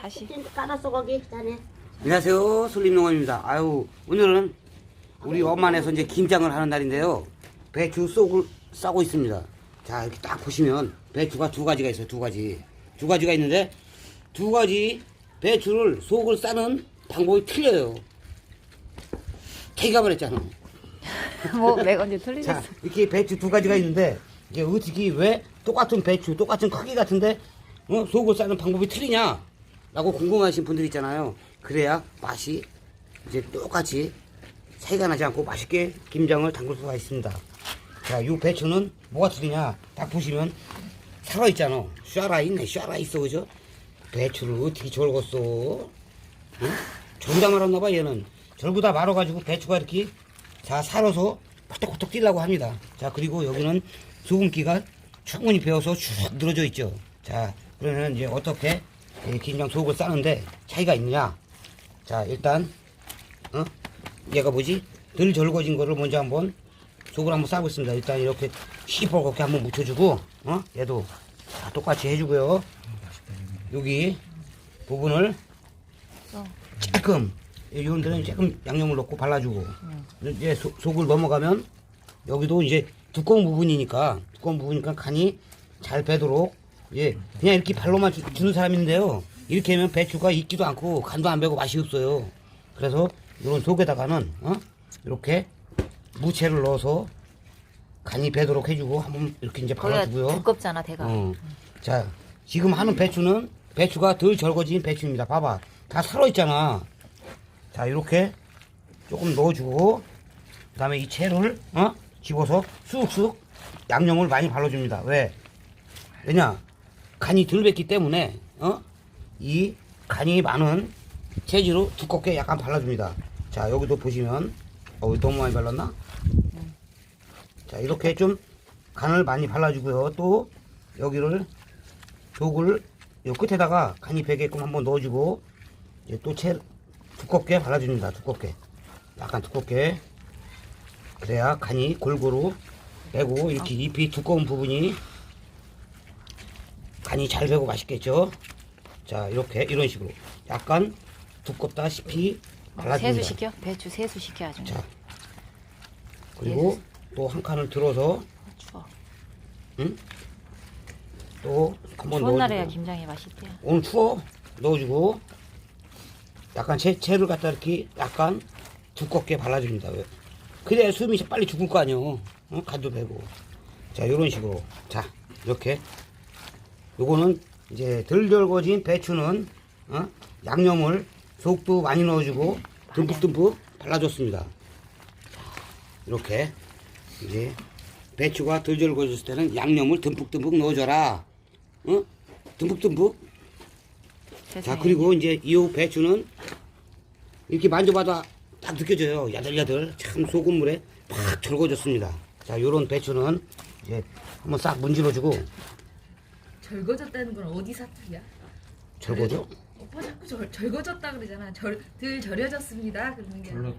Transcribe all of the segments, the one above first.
다시. 깔았어 거기 자네. 안녕하세요. 솔림농원입니다. 아유, 오늘은 우리 엄마네서 이제 김장을 하는 날인데요. 배추 쏙을 싸고 있습니다. 자, 이렇게 딱 보시면 배추가 두 가지가 있어요. 두 가지. 두 가지가 있는데 두 가지 배추를 속을 싸는 방법이 틀려요. 자기가 말했잖아. 뭐 언제 자, 틀리겠어. 이렇게 배추 두 가지가 있는데 이게 어떻게 왜 똑같은 배추, 똑같은 크기 같은데 어? 속을 싸는 방법이 틀리냐? 라고 궁금하신 분들 있잖아요. 그래야 맛이 이제 똑같이 차이가 나지 않고 맛있게 김장을 담글 수가 있습니다. 자, 이 배추는 뭐가 틀리냐? 딱 보시면 살아있잖아. 쏴라 있네, 쏴라 있어, 그죠? 배추를 어떻게 절궜어? 응? 절다 말았나봐, 얘는. 절구다 말아가지고 배추가 이렇게 자, 살아서 코떡코떡 뛰려고 합니다. 자, 그리고 여기는 소금기가 충분히 배어서 쭉 늘어져 있죠. 자, 그러면 이제 어떻게 이 김장 속을 싸는데 차이가 있느냐? 자, 일단, 어? 얘가 뭐지? 덜 절거진 거를 먼저 한번 속을 한번 싸고 있습니다. 일단 이렇게 시뻘겋게 한번 묻혀주고, 어? 얘도 다 똑같이 해주고요. 여기 부분을 어. 조금 이런 데는 조금 양념을 넣고 발라주고 이제 소- 속을 넘어가면 여기도 이제 두꺼운 부분이니까 두꺼운 부분이니까 간이 잘 배도록 예 그냥 이렇게 발로만 주, 주는 사람인데요 이렇게 하면 배추가 익지도 않고 간도 안 배고 맛이 없어요 그래서 이런 속에다가는 어 이렇게 무채를 넣어서 간이 배도록 해주고 한번 이렇게 이제 발라주고요 두껍잖아 대가. 어. 자, 지금 하는 배추는 배추가 덜 절거진 배추입니다. 봐봐. 다 살아 있잖아. 자, 이렇게 조금 넣어주고, 그 다음에 이 채를, 어? 집어서 쑥쑥 양념을 많이 발라줍니다. 왜? 왜냐? 간이 덜 뱄기 때문에, 어? 이 간이 많은 체지로 두껍게 약간 발라줍니다. 자, 여기도 보시면, 어, 너무 많이 발랐나? 자, 이렇게 좀 간을 많이 발라주고요. 또, 여기를 속을 요 끝에다가 간이 배게끔 한번 넣어주고 이제 또 채 두껍게 발라줍니다. 두껍게 약간 두껍게 그래야 간이 골고루 배고 이렇게 잎이 두꺼운 부분이 간이 잘 배고 맛있겠죠. 자 이렇게 이런 식으로 약간 두껍다시피 발라줍니다. 세수 시켜? 배추 세수 시켜야죠. 자 그리고 또 한 칸을 들어서 추워. 또 한번 추운 날에야 김장이 맛있대요. 오늘 추워 넣어주고 약간 채, 채를 갖다 이렇게 약간 두껍게 발라줍니다 왜? 그래야 숨이 빨리 죽을 거 아니요 어? 간도 배고 자 이런 식으로 자 이렇게 요거는 이제 덜 절거진 배추는 어? 양념을 속도 많이 넣어주고 듬뿍듬뿍 발라줬습니다 이렇게 이제 배추가 덜 절거졌을 때는 양념을 듬뿍듬뿍 넣어줘라 어? 듬뿍듬뿍 자 세상에. 그리고 이제 이 배추는 이렇게 만져봐도 딱 느껴져요 야들야들 참 소금물에 팍 절거졌습니다 자 요런 배추는 이제 한번 싹 문질러주고 절거졌다는 건 어디 사투리야? 절거죠 오빠 자꾸 절, 절거졌다 그러잖아. 절, 들 절여졌습니다. 그러는 게 아니라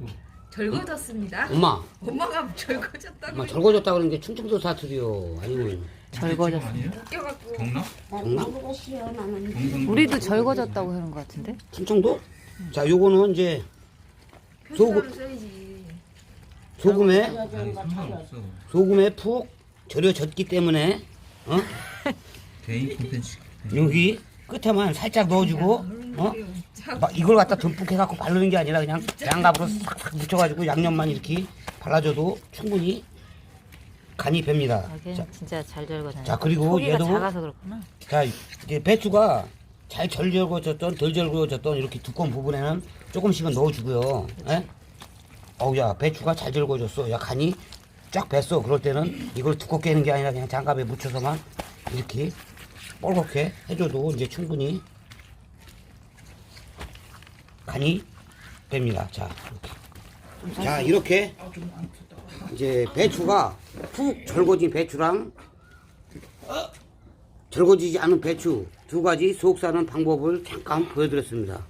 절거졌습니다. 엄마 엄마가 절거졌다고 엄마 절거졌다 그러는 게 충청도 사투리요 아니면 절거졌. 아니에요? 웃겨갖고 경남? 나는 나보다 싫어 나는. 경상 우리도 절거졌다고 하는 것 같은데. 충청도 자 요거는 이제 써야지. 소금에 아니 상관없어 소금에 푹 절여졌기 때문에 어 개인 콘텐츠 여기 끝에만 살짝 넣어주고 어 막 이걸 갖다 듬뿍 해갖고 바르는 게 아니라 그냥 장갑으로 싹싹 묻혀가지고 양념만 이렇게 발라줘도 충분히 간이 뱄니다. 아, 걔는 자, 진짜 잘 절거잖아. 자, 그리고 소리가 얘도- 작아서 그렇구나. 자, 이제 배추가 잘 절절거졌던 덜 절거졌던 이렇게 두꺼운 부분에는 조금씩은 넣어주고요. 예? 어우야 배추가 잘 절거졌어. 야 간이 쫙 뱄어. 그럴 때는 이걸 두껍게 하는 게 아니라 그냥 장갑에 묻혀서만 이렇게 뻘겋게 해줘도 이제 충분히 간이 뺍니다. 자, 이렇게. 자 이렇게 이제 배추가 푹 절거진 배추랑 절거지지 않은 배추 두 가지 속 싸는 방법을 잠깐 보여드렸습니다.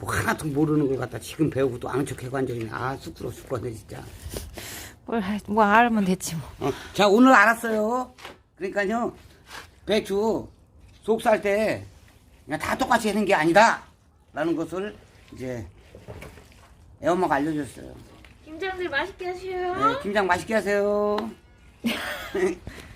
뭐 하나도 모르는 걸 갖다 지금 배우고 또 아는 척 앉아있네. 아 쑥스러워 죽겠네 진짜. 뭘, 할- 뭐 알면 됐지 뭐. 어, 자 오늘 알았어요. 그러니까요 배추 속살 때 그냥 다 똑같이 하는 게 아니다. 라는 것을 이제 애엄마가 알려줬어요. 김장들 맛있게 하세요. 네, 김장 맛있게 하세요.